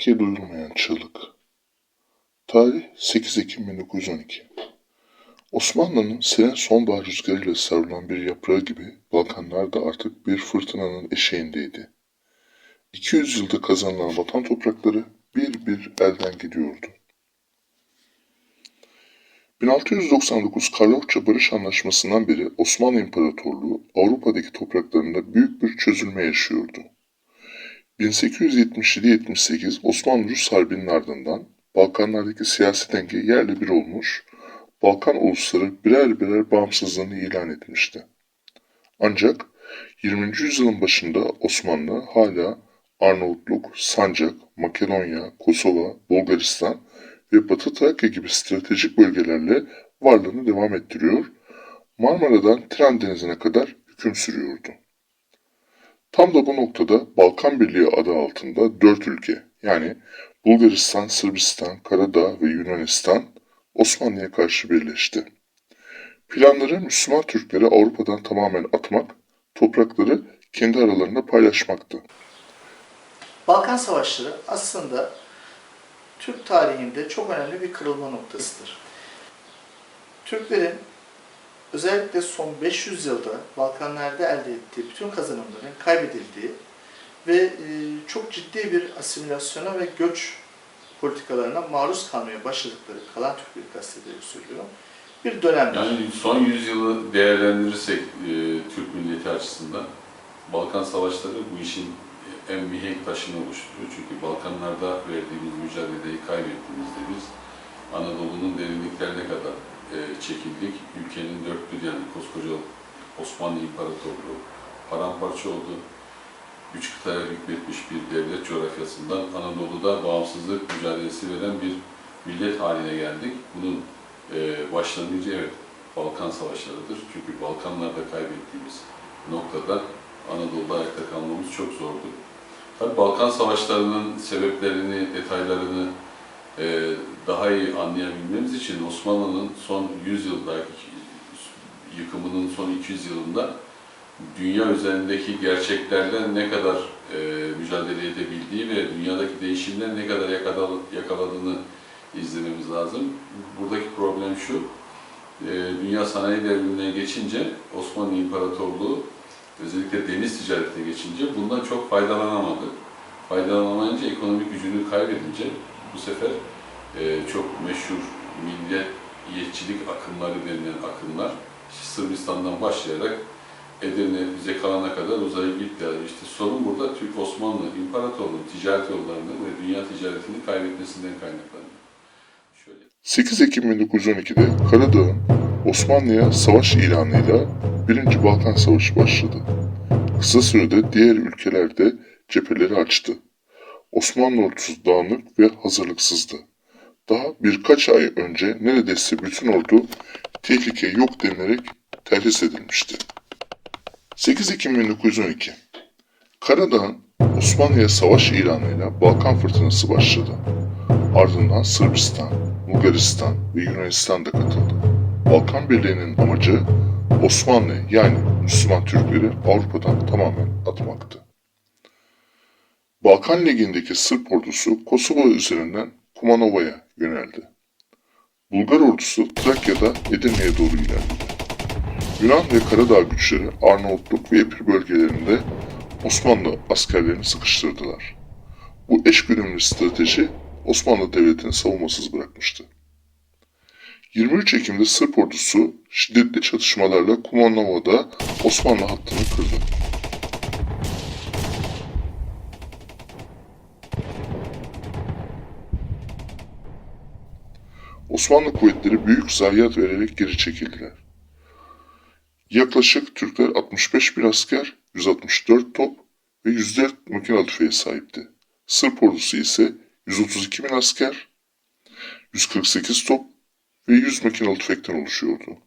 Tarihteki duyulmayan çığlık. Tarih 8 Ekim 1912. Osmanlı'nın seren sonbahar rüzgarıyla savrulan bir yaprağı gibi Balkanlar da artık bir fırtınanın eşeğindeydi. 200 yılda kazanılan vatan toprakları bir bir elden gidiyordu. 1699 Karlofça Barış Anlaşması'ndan beri Osmanlı İmparatorluğu Avrupa'daki topraklarında büyük bir çözülme yaşıyordu. 1877-78 Osmanlı-Rus Harbi'nin ardından Balkanlardaki siyasi denge yerle bir olmuş, Balkan ulusları birer birer bağımsızlığını ilan etmişti. Ancak 20. yüzyılın başında Osmanlı hala Arnavutluk, Sancak, Makedonya, Kosova, Bulgaristan ve Batı Trakya gibi stratejik bölgelerle varlığını devam ettiriyor, Marmara'dan Tren Denizi'ne kadar hüküm sürüyordu. Tam da bu noktada Balkan Birliği adı altında dört ülke yani Bulgaristan, Sırbistan, Karadağ ve Yunanistan Osmanlı'ya karşı birleşti. Planları Müslüman Türkleri Avrupa'dan tamamen atmak, toprakları kendi aralarında paylaşmaktı. Balkan Savaşları aslında Türk tarihinde çok önemli bir kırılma noktasıdır. Türklerin özellikle son 500 yılda Balkanlarda elde ettiği bütün kazanımların kaybedildiği ve e, çok ciddi bir asimilasyona ve göç politikalarına maruz kalmaya başladıkları kalan Türkleri kastederek söylüyorum. Bir dönemdir. Yani son yüzyılı değerlendirirsek e, Türk milleti açısından Balkan Savaşları bu işin en mihenk taşını oluşturuyor. Çünkü Balkanlarda verdiğimiz mücadeleyi kaybettiğimizde biz Anadolu'nun derinliklerine kadar çekildik. Ülkenin dört bir yani koskoca Osmanlı İmparatorluğu paramparça oldu. Üç kıtaya hükmetmiş bir devlet coğrafyasından Anadolu'da bağımsızlık mücadelesi veren bir millet haline geldik. Bunun e, başlangıcı evet Balkan Savaşları'dır. Çünkü Balkanlarda kaybettiğimiz noktada Anadolu'da ayakta kalmamız çok zordu. Tabii Balkan Savaşları'nın sebeplerini, detaylarını e, daha iyi anlayabilmemiz için Osmanlı'nın son 100 yıldaki yıkımının son 200 yılında dünya üzerindeki gerçeklerle ne kadar e, mücadele edebildiği ve dünyadaki değişimler ne kadar yakala- yakaladığını izlememiz lazım. Buradaki problem şu, e, dünya sanayi devrimine geçince Osmanlı İmparatorluğu özellikle deniz ticaretine geçince bundan çok faydalanamadı. Faydalanamayınca ekonomik gücünü kaybedince bu sefer e, çok meşhur milliyetçilik akımları denilen akımlar Sırbistan'dan başlayarak Edirne bize kalana kadar uzayıp gittiler. İşte sorun burada Türk Osmanlı İmparatorluğu ticaret yollarını ve dünya ticaretini kaybetmesinden kaynaklanıyor. Şöyle 8 Ekim 1912'de Karadağ'ın Osmanlı'ya savaş ilanıyla 1. Balkan Savaşı başladı. Kısa sürede diğer ülkelerde cepheleri açtı. Osmanlı ordusu dağınık ve hazırlıksızdı. Daha birkaç ay önce neredeyse bütün ordu tehlike yok denilerek terhis edilmişti. 8 Ekim 1912 Karadağ'ın Osmanlı'ya savaş ilanıyla Balkan fırtınası başladı. Ardından Sırbistan, Bulgaristan ve Yunanistan da katıldı. Balkan Birliği'nin amacı Osmanlı yani Müslüman Türkleri Avrupa'dan tamamen atmaktı. Balkan Ligi'ndeki Sırp ordusu Kosova üzerinden Kumanova'ya yöneldi. Bulgar ordusu Trakya'da Edirne'ye doğru ilerledi. Yunan ve Karadağ güçleri Arnavutluk ve Epir bölgelerinde Osmanlı askerlerini sıkıştırdılar. Bu eşgüdümlü strateji Osmanlı Devleti'ni savunmasız bırakmıştı. 23 Ekim'de Sırp ordusu şiddetli çatışmalarla Kumanova'da Osmanlı hattını kırdı. Osmanlı kuvvetleri büyük zayiat vererek geri çekildiler. Yaklaşık Türkler 65 bin asker, 164 top ve 104 makinalı tüfeğe sahipti. Sırp ordusu ise 132 bin asker, 148 top ve 100 makinalı tüfekten oluşuyordu.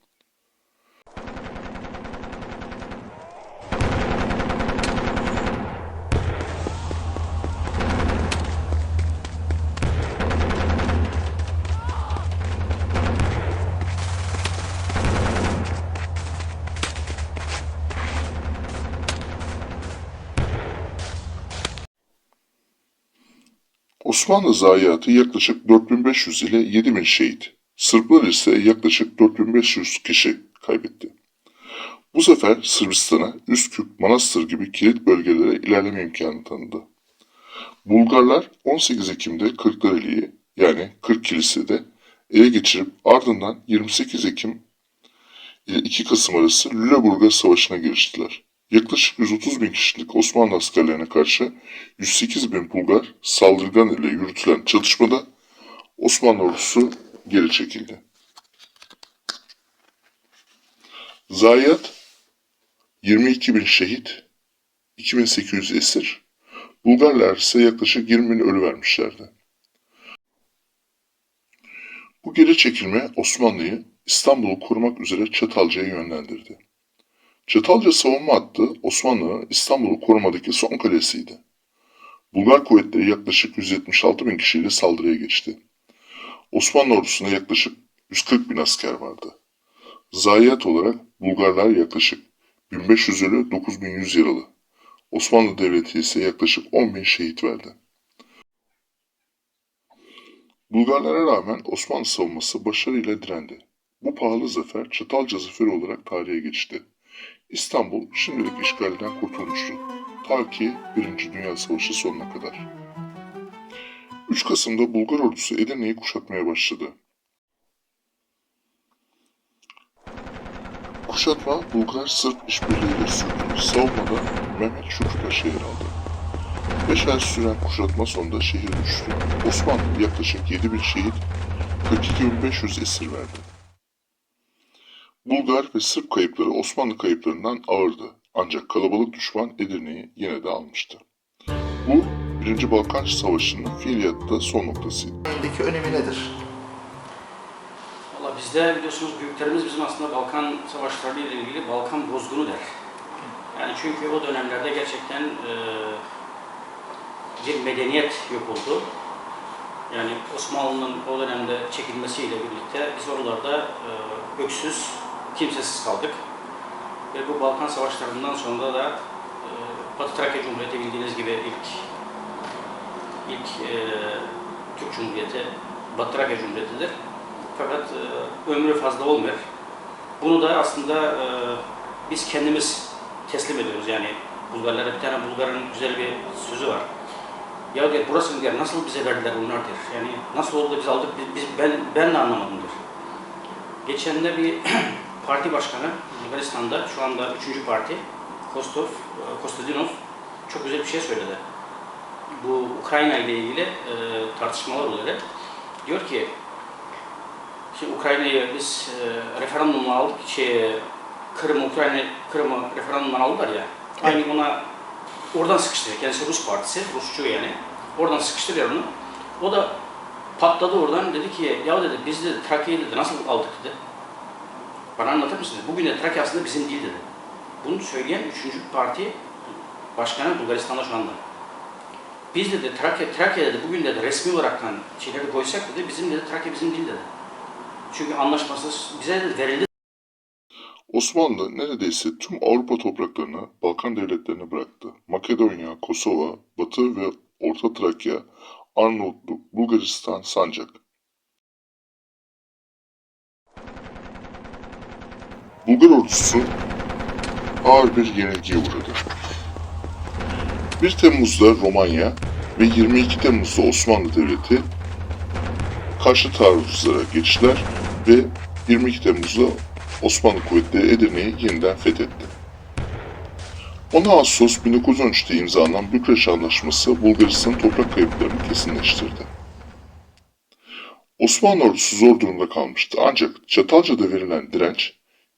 Osmanlı zayiatı yaklaşık 4500 ile 7000 şehit, Sırplar ise yaklaşık 4500 kişi kaybetti. Bu sefer Sırbistan'a Üsküp, Manastır gibi kilit bölgelere ilerleme imkanı tanıdı. Bulgarlar 18 Ekim'de Kırklareli'yi yani Kırk Kilise'de ele geçirip ardından 28 Ekim ile 2 Kasım arası Lüleburgaz Savaşı'na giriştiler. Yaklaşık 130 bin kişilik Osmanlı askerlerine karşı 108 bin Bulgar saldırgan ile yürütülen çatışmada Osmanlı ordusu geri çekildi. Zayiat 22 bin şehit, 2800 esir, Bulgarlar ise yaklaşık 20 bin ölü vermişlerdi. Bu geri çekilme Osmanlı'yı İstanbul'u korumak üzere Çatalca'ya yönlendirdi. Çatalca savunma hattı Osmanlı'nın İstanbul'u korumadaki son kalesiydi. Bulgar kuvvetleri yaklaşık 176 bin kişiyle saldırıya geçti. Osmanlı ordusunda yaklaşık 140 bin asker vardı. Zayiat olarak Bulgarlar yaklaşık 1500 ölü 9100 yaralı. Osmanlı Devleti ise yaklaşık 10 bin şehit verdi. Bulgarlara rağmen Osmanlı savunması başarıyla direndi. Bu pahalı zafer Çatalca Zaferi olarak tarihe geçti. İstanbul şimdilik işgalden kurtulmuştu. Ta ki 1. Dünya Savaşı sonuna kadar. 3 Kasım'da Bulgar ordusu Edirne'yi kuşatmaya başladı. Kuşatma Bulgar-Sırp işbirliğiyle sürdü. Savunmada Mehmet Şükrü Paşa yer aldı. 5 ay süren kuşatma sonunda şehir düştü. Osmanlı yaklaşık 7 bin şehit, 42.500 esir verdi. Bulgar ve Sırp kayıpları Osmanlı kayıplarından ağırdı. Ancak kalabalık düşman Edirne'yi yine de almıştı. Bu 1. Balkan Savaşı'nın fiiliyatta son noktasıydı. Öndeki önemi nedir? Valla bizde biliyorsunuz büyüklerimiz bizim aslında Balkan savaşları ile ilgili Balkan bozgunu der. Yani çünkü o dönemlerde gerçekten e, bir medeniyet yok oldu. Yani Osmanlı'nın o dönemde çekilmesiyle birlikte biz oralarda e, öksüz, kimsesiz kaldık. Ve bu Balkan savaşlarından sonra da e, Batı Trakya Cumhuriyeti bildiğiniz gibi ilk ilk e, Türk Cumhuriyeti Batı Trakya Cumhuriyeti'dir. Fakat e, ömrü fazla olmuyor. Bunu da aslında e, biz kendimiz teslim ediyoruz. Yani Bulgarlara bir tane Bulgar'ın güzel bir sözü var. Ya der burasını der nasıl bize verdiler bunlar der. Yani nasıl oldu da biz aldık biz, biz- ben ben de anlamadım der. Geçen de bir parti başkanı Bulgaristan'da şu anda üçüncü parti Kostov, e, Kostadinov çok güzel bir şey söyledi. Bu Ukrayna ile ilgili e, tartışmalar oluyor. Diyor ki Şimdi Ukrayna'yı biz e, referandumla aldık, şey, Kırım, Ukrayna, Kırım'ı referandumdan aldılar ya. Yani ona oradan sıkıştırıyor. Kendisi Rus partisi, Rusçu yani. Oradan sıkıştırıyor onu. O da patladı oradan dedi ki ya dedi biz dedi Trakya'yı dedi nasıl aldık dedi. Bana anlatır mısın? dedi. Bugün de Trakya aslında bizim değil dedi. Bunu söyleyen üçüncü parti başkanı Bulgaristan'da şu anda. Biz dedi Trakya, Trakya dedi bugün dedi resmi olaraktan şeyleri koysak dedi bizim dedi Trakya bizim değil dedi. Çünkü anlaşmasız bize de verildi Osmanlı neredeyse tüm Avrupa topraklarını Balkan devletlerine bıraktı. Makedonya, Kosova, Batı ve Orta Trakya, Arnavutluk, Bulgaristan, Sancak. Bulgar ordusu ağır bir yenilgiye uğradı. 1 Temmuz'da Romanya ve 22 Temmuz'da Osmanlı Devleti karşı taarruzlara geçtiler ve 22 Temmuz'da Osmanlı kuvvetleri Edirne'yi yeniden fethetti. 10 Ağustos 1913'te imzalanan Bükreş Anlaşması Bulgaristan'ın toprak kayıplarını kesinleştirdi. Osmanlı ordusu zor durumda kalmıştı ancak Çatalca'da verilen direnç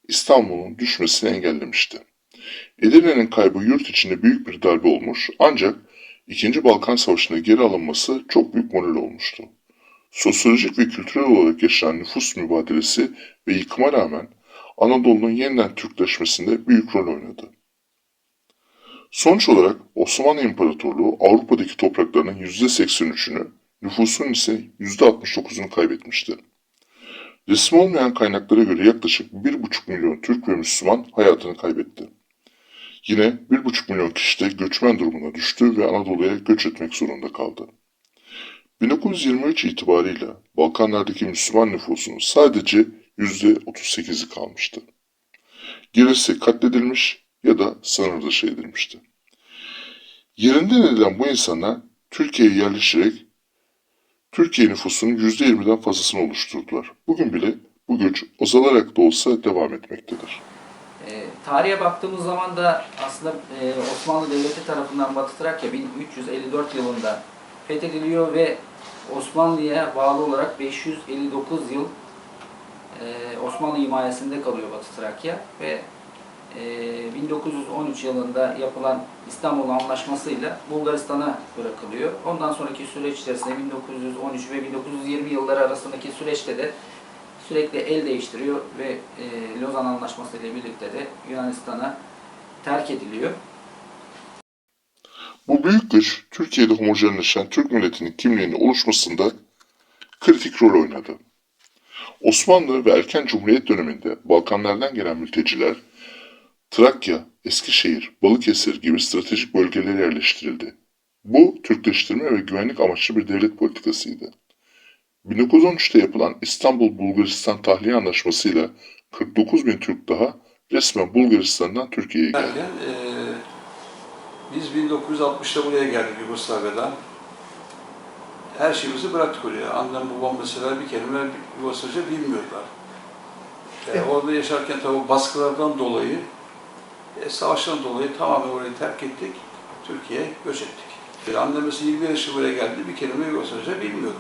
İstanbul'un düşmesini engellemişti. Edirne'nin kaybı yurt içinde büyük bir darbe olmuş ancak İkinci Balkan Savaşı'nda geri alınması çok büyük moral olmuştu. Sosyolojik ve kültürel olarak yaşanan nüfus mübadelesi ve yıkıma rağmen Anadolu'nun yeniden Türkleşmesinde büyük rol oynadı. Sonuç olarak Osmanlı İmparatorluğu Avrupa'daki topraklarının %83'ünü, nüfusunun ise %69'unu kaybetmişti. Resmi olmayan kaynaklara göre yaklaşık 1,5 milyon Türk ve Müslüman hayatını kaybetti. Yine 1,5 milyon kişi de göçmen durumuna düştü ve Anadolu'ya göç etmek zorunda kaldı. 1923 itibarıyla Balkanlardaki Müslüman nüfusun sadece %38'i kalmıştı. Gerisi katledilmiş ya da sınır dışı edilmişti. Yerinden edilen bu insanlar Türkiye'ye yerleşerek Türkiye nüfusunun %20'den fazlasını oluşturdular. Bugün bile bu göç azalarak da olsa devam etmektedir. E, tarihe baktığımız zaman da aslında e, Osmanlı Devleti tarafından Batı Trakya 1354 yılında fethediliyor ve Osmanlı'ya bağlı olarak 559 yıl e, Osmanlı himayesinde kalıyor Batı Trakya ve e, 1913 yılında yapılan İstanbul Anlaşması'yla Bulgaristan'a bırakılıyor. Ondan sonraki süreç içerisinde 1913 ve 1920 yılları arasındaki süreçte de sürekli el değiştiriyor ve e, Lozan Anlaşması ile birlikte de Yunanistan'a terk ediliyor. Bu büyük göç Türkiye'de homojenleşen Türk milletinin kimliğinin oluşmasında kritik rol oynadı. Osmanlı ve erken Cumhuriyet döneminde Balkanlardan gelen mülteciler Trakya, Eskişehir, Balıkesir gibi stratejik bölgelere yerleştirildi. Bu Türkleştirme ve güvenlik amaçlı bir devlet politikasıydı. 1913'te yapılan İstanbul-Bulgaristan Tahliye Anlaşması'yla 49 bin Türk daha resmen Bulgaristan'dan Türkiye'ye geldi. Derken eee, biz 1960'ta buraya geldik Yugoslavya'dan. Her şeyimizi bıraktık oraya. Annem babam mesela bir kelime Yugoslavca bilmiyorlar. Evet. Orada yaşarken tabi baskılardan dolayı, e, savaştan dolayı tamamen orayı terk ettik. Türkiye'ye göç ettik. E, annem mesela 20 yaşında buraya geldi, bir kelime Yugoslavca bilmiyordu.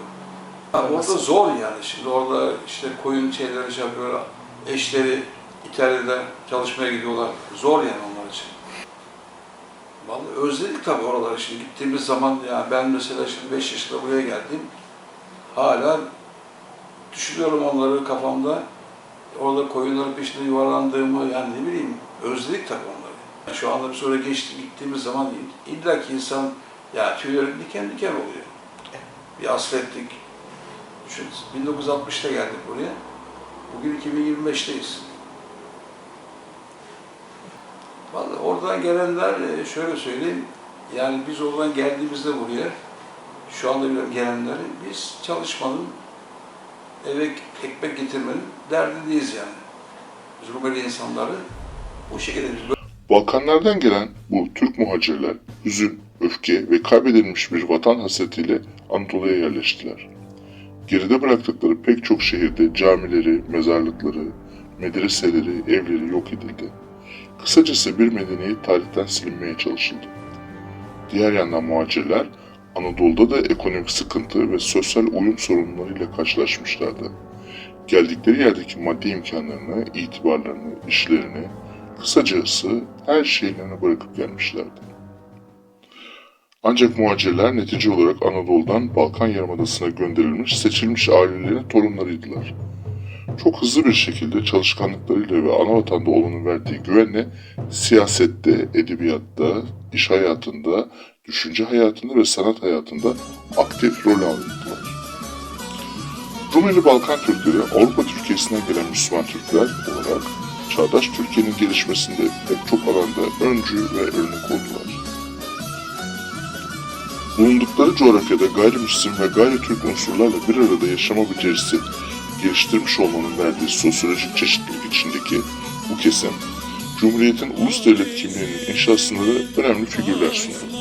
Ha, orada zor yani. Şimdi orada işte koyun şeyleri şey yapıyor, eşleri İtalya'da çalışmaya gidiyorlar. Zor yani onlar için. Vallahi özledik tabii oraları. Şimdi gittiğimiz zaman yani ben mesela şimdi 5 yaşında buraya geldim. Hala düşünüyorum onları kafamda. Orada koyunların peşinde yuvarlandığımı yani ne bileyim özledik tabii onları. Yani şu anda biz oraya geçti, gittiğimiz zaman illa ki insan ya tüyleri diken diken oluyor. Bir hasretlik. Düşün, 1960'ta geldik buraya. Bugün 2025'teyiz. Vallahi oradan gelenler e, şöyle söyleyeyim. Yani biz oradan geldiğimizde buraya şu anda bile gelenleri biz çalışmanın eve ekmek getirmenin derdindeyiz yani. Biz Rumeli insanları bu şekilde biz Balkanlardan gelen bu Türk muhacirler hüzün, öfke ve kaybedilmiş bir vatan hasretiyle Anadolu'ya yerleştiler. Geride bıraktıkları pek çok şehirde camileri, mezarlıkları, medreseleri, evleri yok edildi. Kısacası bir medeniyet tarihten silinmeye çalışıldı. Diğer yandan muhacirler Anadolu'da da ekonomik sıkıntı ve sosyal uyum sorunlarıyla karşılaşmışlardı. Geldikleri yerdeki maddi imkanlarını, itibarlarını, işlerini, Kısacası her şeylerini bırakıp gelmişlerdi. Ancak muhacirler netice olarak Anadolu'dan Balkan Yarımadası'na gönderilmiş seçilmiş ailelerin torunlarıydılar. Çok hızlı bir şekilde çalışkanlıklarıyla ve ana vatanda olanın verdiği güvenle siyasette, edebiyatta, iş hayatında, düşünce hayatında ve sanat hayatında aktif rol aldılar. Rumeli Balkan Türkleri Avrupa Türkiye'sinden gelen Müslüman Türkler olarak çağdaş Türkiye'nin gelişmesinde pek çok alanda öncü ve örnek oldular. Bulundukları coğrafyada gayrimüslim ve gayri Türk unsurlarla bir arada yaşama becerisi geliştirmiş olmanın verdiği sosyolojik çeşitlilik içindeki bu kesim, Cumhuriyet'in ulus devlet kimliğinin inşasında da önemli figürler sundu.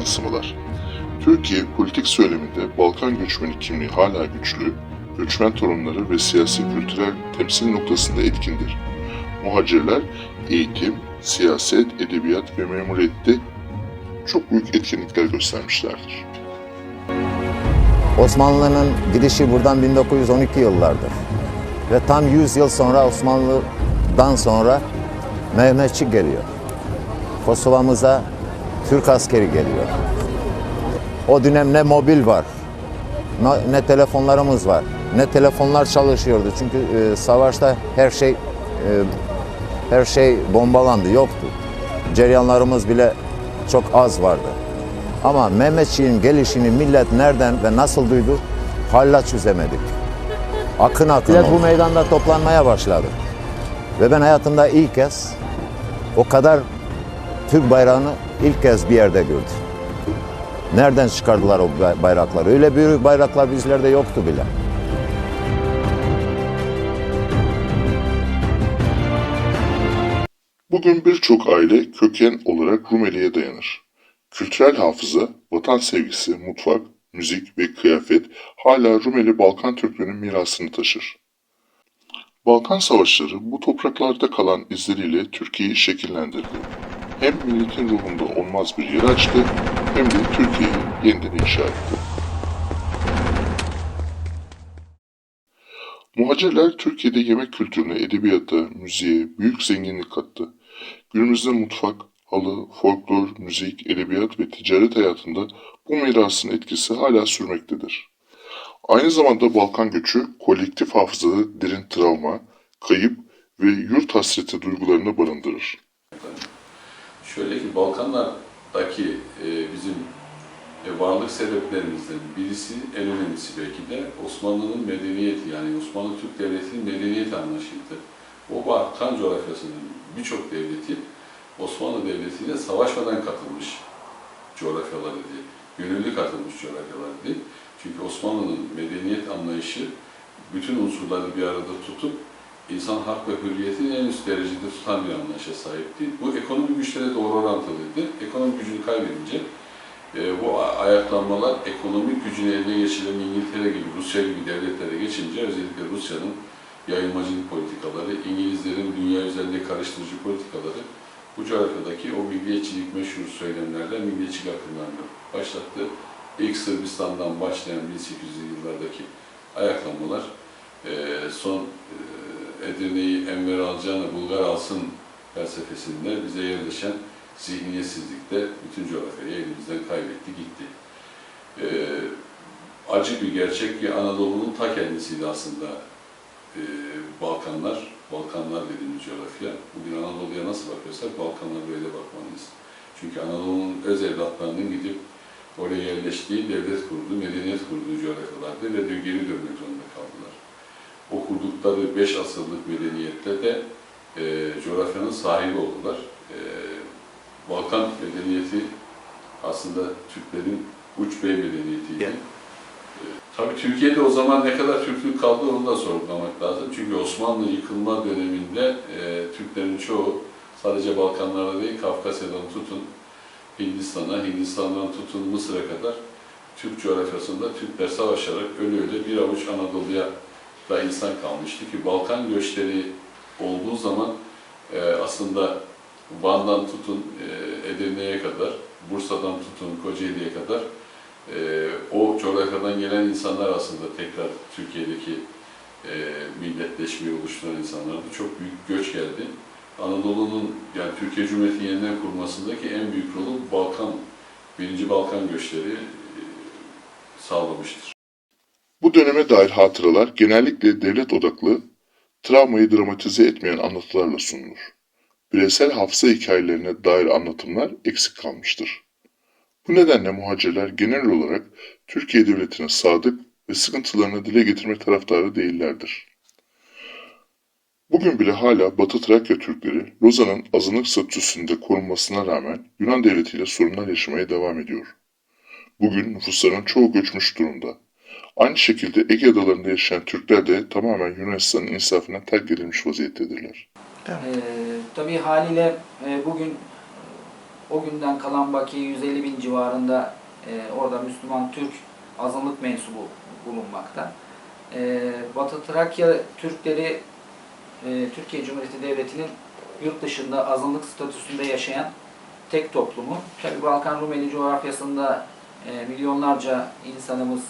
Yansımalar. Türkiye politik söyleminde Balkan göçmeni kimliği hala güçlü, göçmen torunları ve siyasi kültürel temsil noktasında etkindir. Muhacirler eğitim, siyaset, edebiyat ve memuriyette çok büyük etkinlikler göstermişlerdir. Osmanlı'nın gidişi buradan 1912 yıllardır. Ve tam 100 yıl sonra Osmanlı'dan sonra Mehmetçik geliyor. Kosova'mıza Türk askeri geliyor. O dönem ne mobil var, ne, telefonlarımız var, ne telefonlar çalışıyordu. Çünkü e, savaşta her şey e, her şey bombalandı, yoktu. Cereyanlarımız bile çok az vardı. Ama Mehmetçiğin gelişini millet nereden ve nasıl duydu hala çözemedik. Akın akın millet bu meydanda toplanmaya başladı. Ve ben hayatımda ilk kez o kadar Türk bayrağını ilk kez bir yerde gördüm. Nereden çıkardılar o bay- bayrakları? Öyle büyük bayraklar bizlerde yoktu bile. Bugün birçok aile köken olarak Rumeli'ye dayanır. Kültürel hafıza, vatan sevgisi, mutfak, müzik ve kıyafet hala Rumeli Balkan Türklerinin mirasını taşır. Balkan Savaşları bu topraklarda kalan izleriyle Türkiye'yi şekillendirdi. Hem milletin ruhunda olmaz bir yer açtı hem de Türkiye'yi yeniden inşa etti. Muhacirler Türkiye'de yemek kültürüne, edebiyata, müziğe büyük zenginlik kattı. Günümüzde mutfak, halı, folklor, müzik, edebiyat ve ticaret hayatında bu mirasın etkisi hala sürmektedir. Aynı zamanda Balkan göçü kolektif hafızada derin travma, kayıp ve yurt hasreti duygularını barındırır. Şöyle ki Balkanlardaki e, bizim e, varlık sebeplerimizden birisi, en önemlisi belki de Osmanlı'nın medeniyeti yani Osmanlı Türk Devleti'nin medeniyet anlayışıydı. O Balkan coğrafyasının birçok devleti Osmanlı Devleti'yle savaşmadan katılmış coğrafyaları diye, gönüllü katılmış coğrafyalar diye. Çünkü Osmanlı'nın medeniyet anlayışı bütün unsurları bir arada tutup insan hak ve hürriyetini en üst derecede tutan bir anlayışa sahipti. Bu ekonomik güçlere doğru orantılıydı. Ekonomik gücünü kaybedince e, bu ayaklanmalar ekonomik gücünü eline geçiren İngiltere gibi, Rusya gibi devletlere geçince özellikle Rusya'nın yayılmacılık politikaları, İngilizlerin dünya üzerinde karıştırıcı politikaları bu coğrafyadaki o milliyetçilik meşhur söylemlerden milliyetçilik akımlarını başlattı. İlk Sırbistan'dan başlayan 1800'lü yıllardaki ayaklanmalar e, son e, Edirne'yi Enver alacağını Bulgar alsın felsefesinde bize yerleşen zihniyetsizlikte bütün coğrafyayı elimizden kaybetti gitti. E, acı bir gerçek ki Anadolu'nun ta kendisiydi aslında e, Balkanlar, Balkanlar dediğimiz coğrafya. Bugün Anadolu'ya nasıl bakıyorsak Balkanlara böyle bakmalıyız. Çünkü Anadolu'nun öz evlatlarının gidip oraya yerleştiği, devlet kurduğu, medeniyet kurduğu coğrafyalardı ve geri dönmek zorunda. O kurdukları beş asırlık medeniyette de e, coğrafyanın sahibi oldular. E, Balkan medeniyeti aslında Türklerin uç bey medeniyetiydi. E, tabii Türkiye'de o zaman ne kadar Türklük kaldı onu da sorgulamak lazım. Çünkü Osmanlı yıkılma döneminde e, Türklerin çoğu sadece Balkanlarda değil Kafkasya'dan tutun Hindistan'a, Hindistan'dan tutun Mısır'a kadar Türk coğrafyasında Türkler savaşarak ölü ölü bir avuç Anadolu'ya da insan kalmıştı ki Balkan göçleri olduğu zaman e, aslında Van'dan tutun e, Edirne'ye kadar, Bursa'dan tutun Kocaeli'ye kadar e, o coğrafyadan gelen insanlar aslında tekrar Türkiye'deki e, milletleşmeyi oluşturan insanlardı. Çok büyük göç geldi. Anadolu'nun yani Türkiye Cumhuriyeti yeniden kurmasındaki en büyük rolü Balkan, birinci Balkan göçleri e, sağlamıştır. Bu döneme dair hatıralar genellikle devlet odaklı, travmayı dramatize etmeyen anlatılarla sunulur. Bireysel hafıza hikayelerine dair anlatımlar eksik kalmıştır. Bu nedenle muhacirler genel olarak Türkiye Devleti'ne sadık ve sıkıntılarını dile getirme taraftarı değillerdir. Bugün bile hala Batı Trakya Türkleri Lozan'ın azınlık statüsünde korunmasına rağmen Yunan devletiyle sorunlar yaşamaya devam ediyor. Bugün nüfusların çoğu göçmüş durumda. Aynı şekilde Ege adalarında yaşayan Türkler de tamamen Yunanistan'ın insafına terk edilmiş vaziyettedirler. Ee, tabii haliyle e, bugün o günden kalan baki 150 bin civarında e, orada Müslüman Türk azınlık mensubu bulunmakta. E, Batı Trakya Türkleri e, Türkiye Cumhuriyeti Devleti'nin yurt dışında azınlık statüsünde yaşayan tek toplumu. Tabi Balkan Rumeli coğrafyasında e, milyonlarca insanımız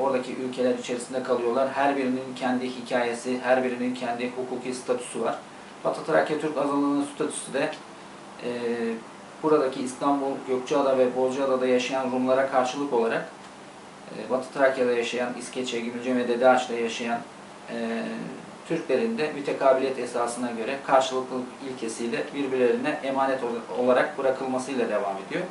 oradaki ülkeler içerisinde kalıyorlar. Her birinin kendi hikayesi, her birinin kendi hukuki statüsü var. Batı Trakya Türk azınlığının statüsü de e, buradaki İstanbul, Gökçeada ve Bozcaada'da yaşayan Rumlara karşılık olarak e, Batı Trakya'da yaşayan, İskeçe, Gümülce ve Dedeağaç'ta yaşayan e, Türklerin de mütekabiliyet esasına göre karşılıklılık ilkesiyle birbirlerine emanet ol- olarak bırakılmasıyla devam ediyor.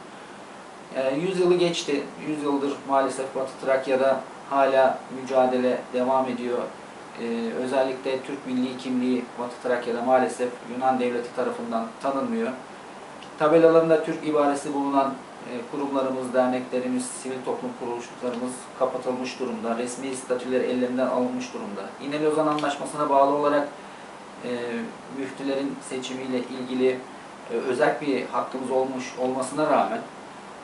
E, 100 yılı geçti. 100 yıldır maalesef Batı Trakya'da hala mücadele devam ediyor. E, özellikle Türk milli kimliği Batı Trakya'da maalesef Yunan devleti tarafından tanınmıyor. Tabelalarında Türk ibaresi bulunan e, kurumlarımız, derneklerimiz, sivil toplum kuruluşlarımız kapatılmış durumda. Resmi statüleri ellerinden alınmış durumda. İnönü Lozan Anlaşması'na bağlı olarak e, müftülerin seçimiyle ilgili e, özel bir hakkımız olmuş olmasına rağmen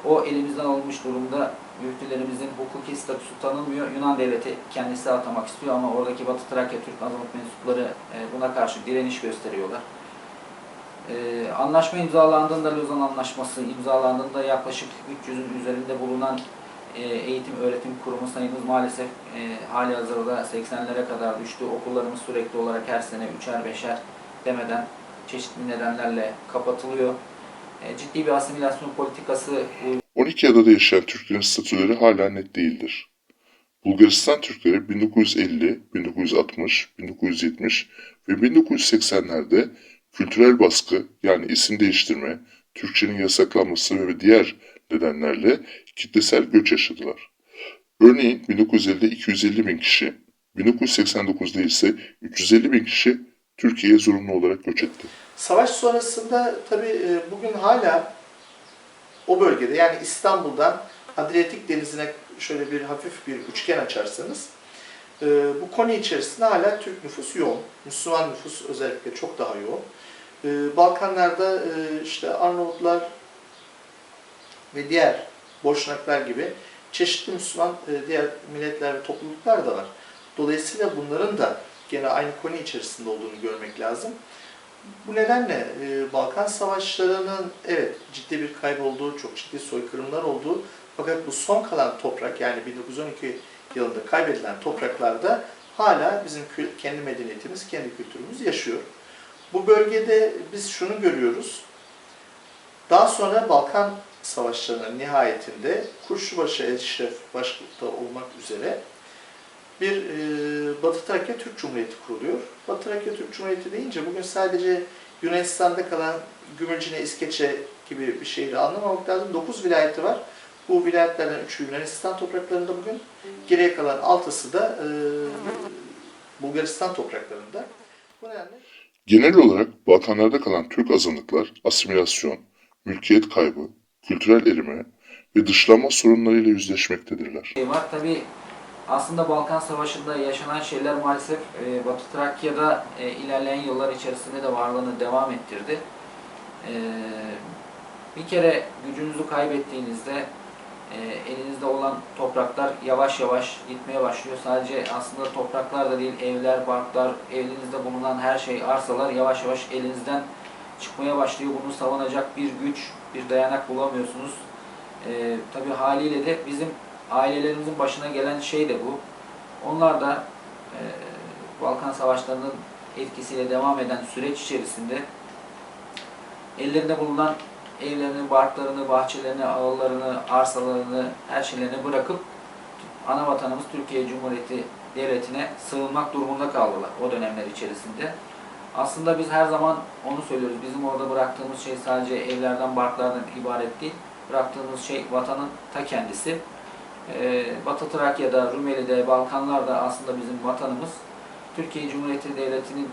o elimizden alınmış durumda müftülerimizin hukuki statüsü tanınmıyor. Yunan devleti kendisi atamak istiyor ama oradaki Batı Trakya Türk azınlık mensupları e, buna karşı direniş gösteriyorlar. Ee, anlaşma imzalandığında, Lozan Anlaşması imzalandığında yaklaşık 300'ün üzerinde bulunan e, eğitim öğretim kurumu sayımız maalesef e, hali hazırda 80'lere kadar düştü. Okullarımız sürekli olarak her sene üçer beşer demeden çeşitli nedenlerle kapatılıyor. E, ciddi bir asimilasyon politikası 12 adada yaşayan Türklerin statüleri hala net değildir. Bulgaristan Türkleri 1950, 1960, 1970 ve 1980'lerde kültürel baskı yani isim değiştirme, Türkçenin yasaklanması ve diğer nedenlerle kitlesel göç yaşadılar. Örneğin 1950'de 250 bin kişi, 1989'da ise 350 bin kişi Türkiye'ye zorunlu olarak göç etti. Savaş sonrasında tabii e, bugün hala o bölgede yani İstanbul'dan Adriyatik Denizi'ne şöyle bir hafif bir üçgen açarsanız e, bu konu içerisinde hala Türk nüfusu yoğun. Müslüman nüfus özellikle çok daha yoğun. E, Balkanlarda işte Arnavutlar ve diğer Boşnaklar gibi çeşitli Müslüman diğer milletler ve topluluklar da var. Dolayısıyla bunların da gene aynı konu içerisinde olduğunu görmek lazım. Bu nedenle e, Balkan Savaşları'nın evet ciddi bir kayıp olduğu, çok ciddi soykırımlar olduğu fakat bu son kalan toprak yani 1912 yılında kaybedilen topraklarda hala bizim kendi medeniyetimiz, kendi kültürümüz yaşıyor. Bu bölgede biz şunu görüyoruz. Daha sonra Balkan Savaşları'nın nihayetinde Kuşlubaşı Eşref başlıkta olmak üzere bir e, Batı Trakya Türk Cumhuriyeti kuruluyor. Batı Trakya Türk Cumhuriyeti deyince bugün sadece Yunanistan'da kalan Gümülcine, İskeçe gibi bir şehri anlamamak lazım. 9 vilayeti var. Bu vilayetlerden 3'ü Yunanistan topraklarında bugün. Geriye kalan 6'sı da e, Bulgaristan topraklarında. Bu nedenle Genel olarak Balkanlarda kalan Türk azınlıklar asimilasyon, mülkiyet kaybı, kültürel erime ve dışlanma sorunlarıyla yüzleşmektedirler. şey var. Tabi aslında Balkan Savaşı'nda yaşanan şeyler maalesef e, Batı Trakya'da e, ilerleyen yıllar içerisinde de varlığını devam ettirdi. E, bir kere gücünüzü kaybettiğinizde e, elinizde olan topraklar yavaş yavaş gitmeye başlıyor. Sadece aslında topraklar da değil, evler, barklar, elinizde bulunan her şey, arsalar yavaş yavaş elinizden çıkmaya başlıyor. Bunu savunacak bir güç, bir dayanak bulamıyorsunuz. E, tabii haliyle de bizim ailelerimizin başına gelen şey de bu. Onlar da e, Balkan Savaşları'nın etkisiyle devam eden süreç içerisinde ellerinde bulunan evlerini, barklarını, bahçelerini, ağıllarını, arsalarını, her şeylerini bırakıp ana vatanımız Türkiye Cumhuriyeti Devleti'ne sığınmak durumunda kaldılar o dönemler içerisinde. Aslında biz her zaman onu söylüyoruz. Bizim orada bıraktığımız şey sadece evlerden, barklardan ibaret değil. Bıraktığımız şey vatanın ta kendisi. Ee, Batı Trakya'da, Rumeli'de, Balkanlar'da aslında bizim vatanımız. Türkiye Cumhuriyeti Devleti'nin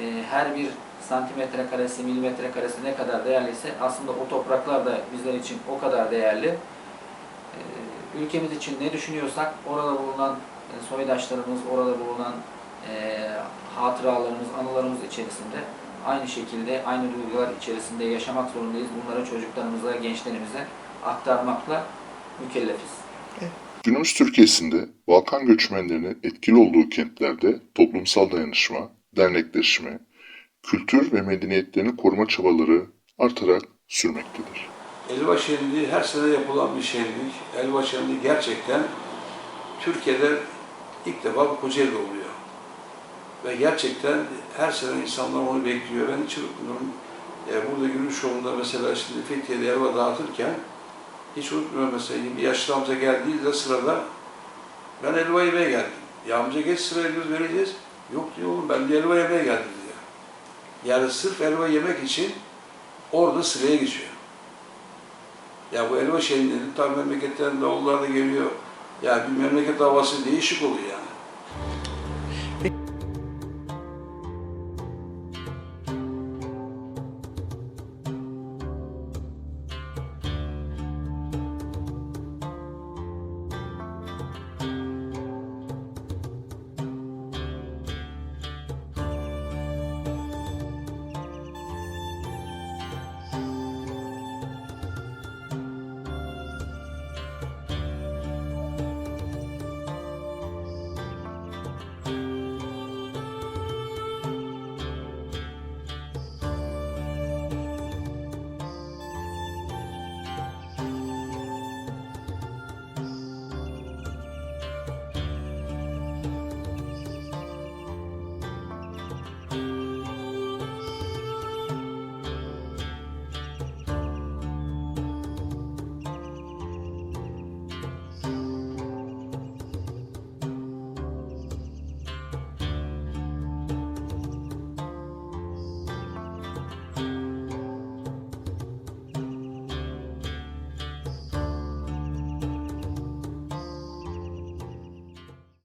e, her bir santimetre karesi, milimetre karesi ne kadar değerliyse aslında o topraklar da bizler için o kadar değerli. Ee, ülkemiz için ne düşünüyorsak orada bulunan e, soydaşlarımız, orada bulunan e, hatıralarımız, anılarımız içerisinde aynı şekilde, aynı duygular içerisinde yaşamak zorundayız. Bunları çocuklarımıza, gençlerimize aktarmakla mükellefiz. Günümüz Türkiye'sinde Balkan göçmenlerinin etkili olduğu kentlerde toplumsal dayanışma, dernekleşme, kültür ve medeniyetlerini koruma çabaları artarak sürmektedir. Elva şenliği her sene yapılan bir şenlik. Elva şenliği gerçekten Türkiye'de ilk defa bu Kocaeli'de oluyor. Ve gerçekten her sene insanlar onu bekliyor. Ben hiç unutmuyorum. E, burada yürüyüş yolunda mesela şimdi Fethiye'de elva dağıtırken hiç unutmuyorum mesela yaşlı amca geldiği de sırada ben elva yemeye geldim. Ya amca geç sıraya göz vereceğiz. Yok diyor oğlum ben de elva yemeye geldim diyor. Yani sırf elva yemek için orada sıraya geçiyor. Ya bu elma şenliğinin tam memleketten davullar da geliyor. Ya bir memleket havası değişik oluyor yani.